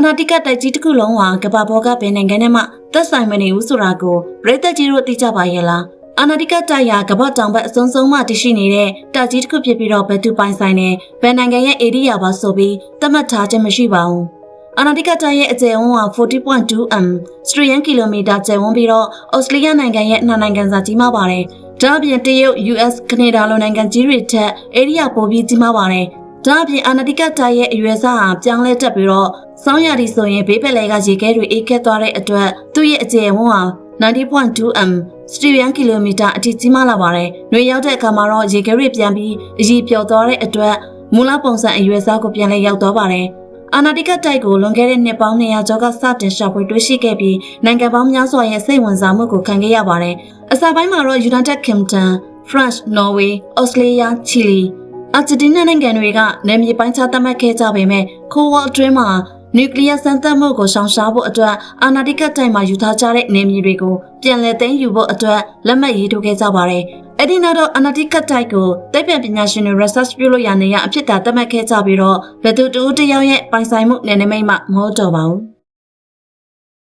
အာနာတိကတိုက်ကြီးတစ်ခုလုံးဟာကမ္ဘာပေါ်ကဘယ်နိုင်ငံနဲ့မှသက်ဆိုင်မနေဘူးဆိုတာကိုပြည်သက်ကြီးတို့သိကြပါရဲ့လားအာနာတိကတိုက်ရာကမ္ဘာတောင်ဘက်အစုံစုံမှတရှိနေတဲ့တိုက်ကြီးတစ်ခုဖြစ်ပြီးတော့ဘယ်သူပိုင်ဆိုင်နေဘယ်နိုင်ငံရဲ့ဧရိယာပါဆိုပြီးသတ်မှတ်ထားခြင်းမရှိပါဘူးအာနာတိကတိုက်ရဲ့အကျယ်ဝန်းဟာ40.2 m စတရီယန်ကီလိုမီတာကျယ်ဝန်းပြီးတော့ဩစတြေးလျနိုင်ငံရဲ့နှစ်နိုင်ငံစာကြီးမားပါတယ်ဒါအပြင်တရုတ် US ကနေဒါလိုနိုင်ငံကြီးတွေထက်ဧရိယာပိုပြီးကြီးမားပါတယ် ဒါအပြင်အာနာတိကတိုက်ရဲ့အရွယ်စားဟာပြောင်းလဲတက်ပြီးတော့စောင်းရည်ဆိုရင်ဘေးပက်လဲကရေခဲတွေအေးခဲသွားတဲ့အတွက်သူ့ရဲ့အကျယ်ဝန်းဟာ90.2 m စတရီယန်ကီလိုမီတာအထိကြီးမားလာပါတယ်။နှွေရောက်တဲ့အခါမှာတော့ရေခဲတွေပြန်ပြီးအရည်ပျော်သွားတဲ့အတွက်မူလပုံစံအရွယ်စားကိုပြန်လဲရောက်သွားပါတယ်။အာနာတိကတိုက်ကိုလွန်ခဲ့တဲ့နှစ်ပေါင်း200ကျော်ကစတင်ရှာဖွေတွေ့ရှိခဲ့ပြီးနိုင်ငံပေါင်းများစွာရဲ့စိတ်ဝင်စားမှုကိုခံခဲ့ရပါတယ်။အစပိုင်းမှာတော့ United Kingdom, France, Norway, Australia, Chile အာဂျင်တီးနားနိုင်ငံတွေကနယ်မြေပိုင်းခြားသတ်မှတ်ခဲ့ကြပေမဲ့ခိုးဝေါအတွင်းမှာနျူကလ িয়ার စမ်းသပ်မှုကိုရှောင်ရှားဖို့အတွက်အာနာတိကတိုက်မှာယူထားကြတဲ့နယ်မြေတွေကိုပြန်လည်သိမ်းယူဖို့အတွက်လက်မှတ်ရေးထိုးခဲ့ကြပါတယ်။အဲ့ဒီနောက်တော့အာနာတိကတိုက်ကိုသိပ္ပံပညာရှင်တွေ research ပြုလို့ရနေရအဖြစ်သာသတ်မှတ်ခဲ့ကြပြီးတော့ဘယ်သူတူတူတယောက်ရဲ့ပိုင်ဆိုင်မှုနယ်နိမိတ်မှမဟုတ်တော့ပါဘူး။